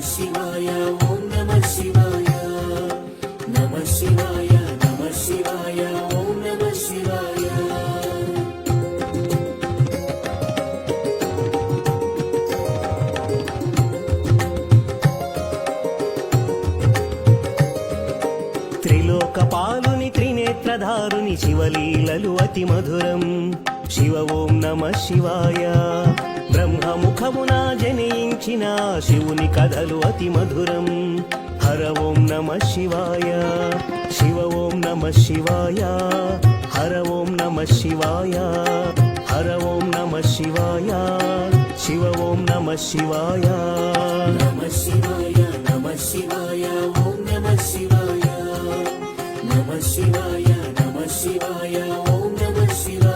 శివాయ ఓం నమ శివాయ. నమ శివాయ నమ శివాయ ఓం నమ శివాయ. త్రిలోకపాలుని త్రినేత్రధారుని శివలీలలు అతి మధురం. శివ ఓం నమ శివాయ. బ్రహ్మముఖమున జనించిన శివుని కథలు అతి మధురం. హర ఓం నమ శివాయ శివ ఓం నమ శివాయ హర ఓం నమ శివాయ హర ఓం నమ శివాయ శివ ఓం నమ శివాయ. నమ శివాయ నమ శివాయ ఓం నమ శివాయ. నమ శివాయ నమ శివాయ ఓం నమ శివాయ.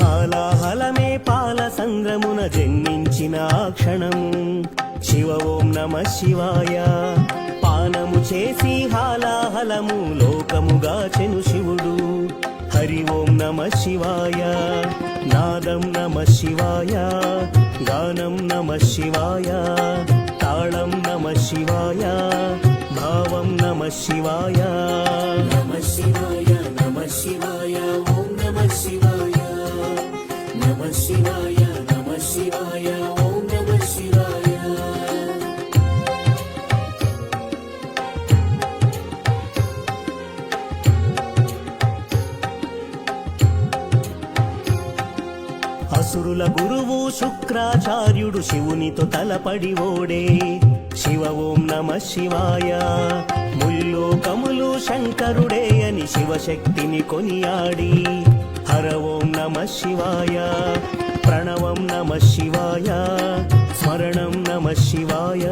హాలాహలమే పాల సంద్రమున జన్మించిన క్షణము శివ ఓం నమ శివాయ. పానము చేసి హాలాహలము లోకముగా చెను శివుడు. హరి ఓం నమ శివాయ. నాదం నమ శివాయ. గానం నమ శివాయ. తాళం నమ శివాయ. భావం నమ శివాయ. నమ శివాయ నమ శివాయ. ఓం అసురుల గురువు శుక్రాచార్యుడు శివునితో తలపడి ఓడే. శివ ఓం నమ శివాయ. ముల్లోకములు శంకరుడే అని శివశక్తిని కొనియాడి. హర ఓం నమ శివాయ. ప్రణవం నమ శివాయ. స్మరణం నమ శివాయ.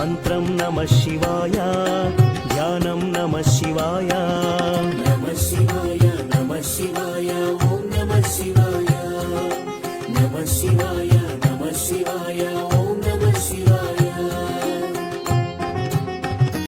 మంత్రం నమ శివాయ. ధ్యానం నమ శివాయ.